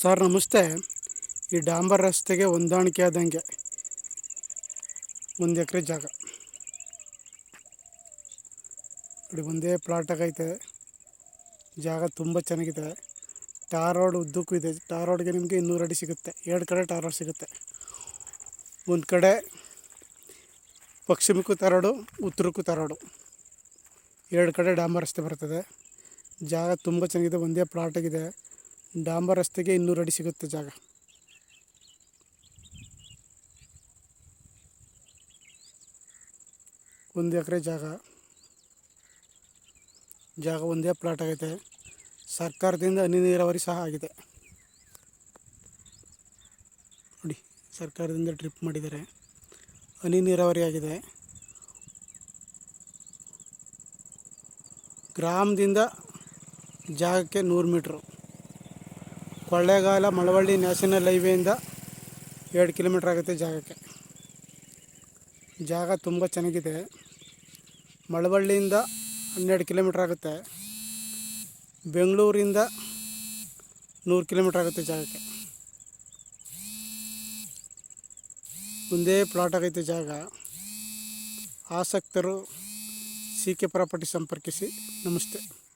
Sir ನಮಸ್ತೆ. ಈ ಡಾಂಬರ್ ರಸ್ತೆಗೆ ಹೊಂದಾಣಿಕೆ ಆದಂಗೆ ಒಂದು ಎಕರೆ ಜಾಗ. ನೋಡಿ, ಒಂದೇ ಪ್ಲಾಟ್ ಆಗೈತೆ ಜಾಗ ತುಂಬ ಚೆನ್ನಾಗಿದೆ. ಟಾರ್ ರೋಡ್ ಉದ್ದಕ್ಕೂ ಇದೆ. ಟಾರ್ ರೋಡ್ಗೆ ನಿಮಗೆ ಇನ್ನೂರು ಅಡಿ ಸಿಗುತ್ತೆ. ಎರಡು ಕಡೆ ಟಾರ್ ರೋಡ್ ಸಿಗುತ್ತೆ. ಒಂದು ಕಡೆ ಪಶ್ಚಿಮಕ್ಕೂ ತರೋಡು ಉತ್ತರಕ್ಕೂ ತರೋಡು ಎರಡು ಕಡೆ ಡಾಂಬರ್ ರಸ್ತೆ ಬರ್ತದೆ. ಜಾಗ ತುಂಬ ಚೆನ್ನಾಗಿದೆ. ಒಂದೇ ಪ್ಲಾಟ್ ಆಗಿದೆ. ಡಾಂಬರ್ ರಸ್ತೆಗೆ ಇನ್ನೂರು ಅಡಿ ಸಿಗುತ್ತೆ ಜಾಗ. ಒಂದು ಎಕರೆ ಜಾಗ. ಜಾಗ ಒಂದೇ ಪ್ಲಾಟ್ ಆಗೈತೆ. ಸರ್ಕಾರದಿಂದ ಹನಿ ನೀರಾವರಿ ಸಹ ಆಗಿದೆ. ನೋಡಿ, ಸರ್ಕಾರದಿಂದ ಟ್ರಿಪ್ ಮಾಡಿದ್ದಾರೆ. ಹನಿ ನೀರಾವರಿ ಆಗಿದೆ. ಗ್ರಾಮದಿಂದ ಜಾಗಕ್ಕೆ ನೂರು ಮೀಟ್ರು. ಕೊಳ್ಳೇಗಾಲ ಮಳವಳ್ಳಿ ನ್ಯಾಷನಲ್ ಹೈವೇಯಿಂದ ಎರಡು ಕಿಲೋಮೀಟ್ರ್ ಆಗುತ್ತೆ ಜಾಗಕ್ಕೆ. ಜಾಗ ತುಂಬ ಚೆನ್ನಾಗಿದೆ. ಮಳವಳ್ಳಿಯಿಂದ ಹನ್ನೆರಡು ಕಿಲೋಮೀಟ್ರ್ ಆಗುತ್ತೆ. ಬೆಂಗಳೂರಿಂದ ನೂರು ಕಿಲೋಮೀಟ್ರ್ ಆಗುತ್ತೆ ಜಾಗಕ್ಕೆ. ಒಂದೇ ಪ್ಲಾಟ್ ಆಗೈತೆ ಜಾಗ. ಆಸಕ್ತರು ಸಿ ಕೆ ಪ್ರಾಪರ್ಟಿ ಸಂಪರ್ಕಿಸಿ. ನಮಸ್ತೆ.